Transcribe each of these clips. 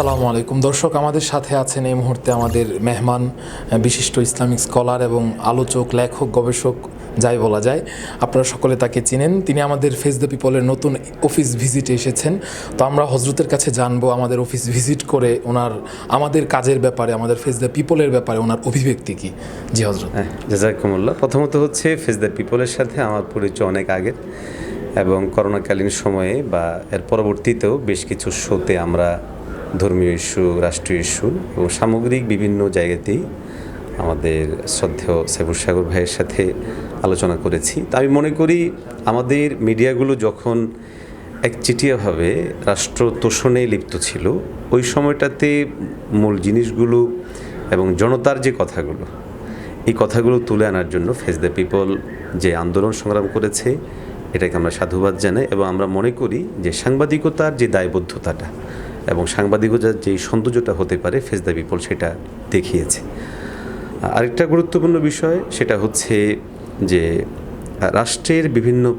আসসালামু আলাইকুম। দর্শক, আমাদের সাথে আছেন এই মুহূর্তে আমাদের মেহমান বিশিষ্ট ইসলামিক স্কলার এবং আলোচক, লেখক, গবেষক, যাই বলা যায়। আপনারা সকলে তাকে চিনেন। তিনি আমাদের ফেস দ্য পিপলের নতুন অফিস ভিজিটে এসেছেন। তো আমরা হজরতের কাছে জানব আমাদের অফিস ভিজিট করে ওনার, আমাদের কাজের ব্যাপারে, আমাদের ফেস দ্য পিপলের ব্যাপারে ওনার অভিব্যক্তি কি? জি হজরত হ্যাঁ জাজাকুমুল্লাহ। প্রথমত হচ্ছে ফেস দ্য পিপলের সাথে আমার পরিচয় অনেক আগের এবং করোনাকালীন সময়ে বা এর পরবর্তীতেও বেশ কিছু শোতে আমরা ধর্মীয় ইস্যু, রাষ্ট্রীয় ইস্যু এবং সামগ্রিক বিভিন্ন জায়গাতেই আমাদের শ্রদ্ধেয় সাইবুর সাগর ভাইয়ের সাথে আলোচনা করেছি। তা আমি মনে করি আমাদের মিডিয়াগুলো যখন একচিটিয়াভাবে রাষ্ট্র তোষণে লিপ্ত ছিল, ওই সময়টাতে মূল জিনিসগুলো এবং জনতার যে কথাগুলো, এই কথাগুলো তুলে আনার জন্য ফেস দ্য পিপল যে আন্দোলন সংগ্রাম করেছে, এটাকে আমরা সাধুবাদ জানাই এবং আমরা মনে করি যে সাংবাদিকতার যে দায়বদ্ধতাটা এবং সাংবাদিকতার যেই সৌন্দর্যটা হতে পারে ফেস দ্য পিপল সেটা দেখিয়েছে। আরেকটা গুরুত্বপূর্ণ বিষয় সেটা হচ্ছে যে, রাষ্ট্রের বিভিন্ন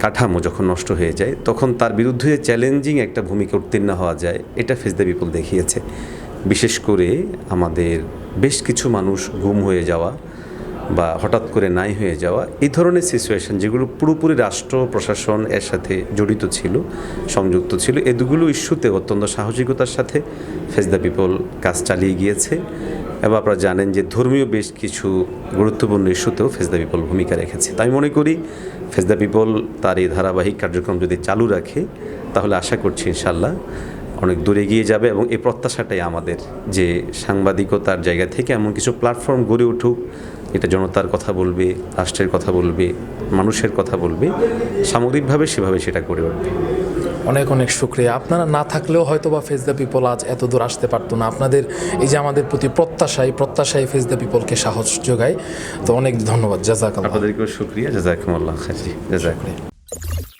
কাঠামো যখন নষ্ট হয়ে যায়, তখন তার বিরুদ্ধে চ্যালেঞ্জিং একটা ভূমিকা উত্তীর্ণ হওয়া যায়, এটা ফেস দ্য পিপল দেখিয়েছে। বিশেষ করে আমাদের বেশ কিছু মানুষ গুম হয়ে যাওয়া বা হঠাৎ করে নাই হয়ে যাওয়া, এই ধরনের সিচুয়েশন যেগুলো পুরোপুরি রাষ্ট্র, প্রশাসন এর সাথে জড়িত ছিল, সংযুক্ত ছিল এগুলো ইস্যুতে অত্যন্ত সাহসিকতার সাথে ফেস দ্য পিপল কাজ চালিয়ে গিয়েছে। এবং আপনারা জানেন যে ধর্মীয় বেশ কিছু গুরুত্বপূর্ণ ইস্যুতেও ফেস দ্য পিপল ভূমিকা রেখেছে। তাই মনে করি ফেস দ্য পিপল তার এই ধারাবাহিক কার্যক্রম যদি চালু রাখে, তাহলে আশা করছি ইনশাল্লাহ অনেক দূরে এগিয়ে যাবে এবং এই প্রত্যাশাটাই আমাদের যে সাংবাদিকতার জায়গা থেকে এমন কিছু প্ল্যাটফর্ম গড়ে উঠুক এটা জনতার কথা বলবে রাষ্ট্রের কথা বলবে মানুষের কথা বলবে সামগ্রিকভাবে সেভাবে সেটা গড়ে উঠবে। অনেক অনেক শুক্রিয়া। আপনারা না থাকলেও হয়তো বা ফেস দ্য পিপল আজ এত দূর আসতে পারতো না। আপনাদের এই যে আমাদের প্রতি প্রত্যাশাই প্রত্যাশাই ফেস দ্য পিপলকে সাহস যোগায়। তো অনেক ধন্যবাদ। জাজাকাল্লাহ। আপনাদেরকেও শুক্রিয়া। জাজাকুমুল্লাহ খাজি জাজাকুল্লাহ